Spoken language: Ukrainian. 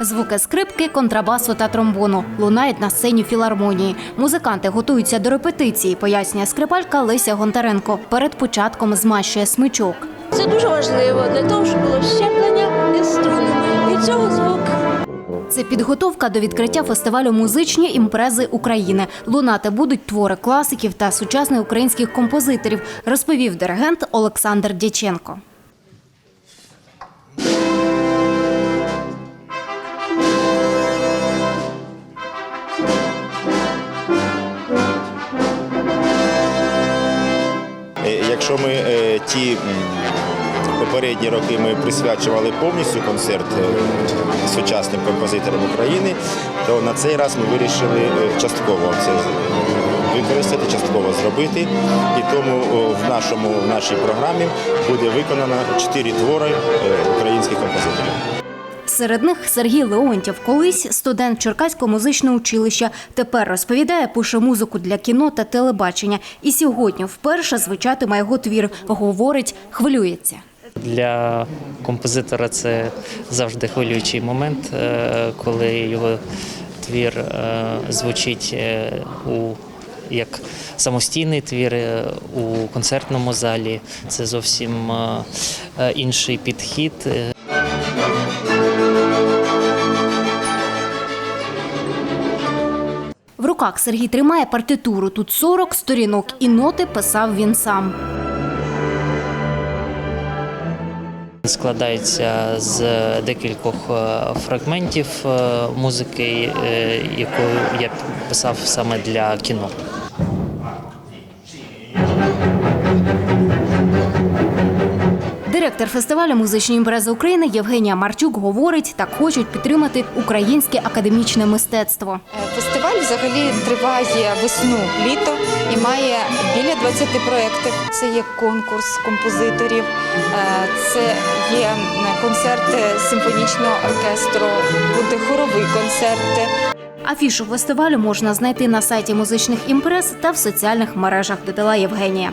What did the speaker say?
Звуки скрипки, контрабасу та тромбону лунають на сцені філармонії. Музиканти готуються до репетиції, пояснює скрипалька Леся Гонтаренко. Перед початком змащує смичок. Це дуже важливо для того, щоб було щеплення із струнами. Від цього звук. Це підготовка до відкриття фестивалю музичні імпрези України. Лунати будуть твори класиків та сучасних українських композиторів, розповів диригент Олександр Дяченко. Якщо ми е, ті попередні роки ми присвячували повністю концерт е, сучасним композиторам України, то на цей раз ми вирішили е, частково це е, використати, частково зробити. І тому в нашому в нашій програмі буде виконано чотири твори е. Серед них Сергій Леонтів, колись студент Черкаського музичного училища. Тепер розповідає, пише музику для кіно та телебачення. І сьогодні вперше звучатиме його твір. Говорить, хвилюється. Для композитора це завжди хвилюючий момент, е, коли його твір е, звучить е, у як самостійний твір у концертному залі. Це зовсім інший підхід. Руках Сергій тримає партитуру. Тут 40 сторінок, і ноти писав він сам. Складається з декількох е, фрагментів е, музики, е, яку я писав саме для кіно. Директор фестивалю музичні імпрези України Євгенія Марчук говорить, так хочуть підтримати українське академічне мистецтво. Е, Фестиваль взагалі триває весну, літо і має біля 20 проєктів. Це є конкурс композиторів, е, це є концерти симфонічного оркестру, буде хоровий концерт. Афішу фестивалю можна знайти на сайті музичних імпрез та в соціальних мережах, додала Євгенія.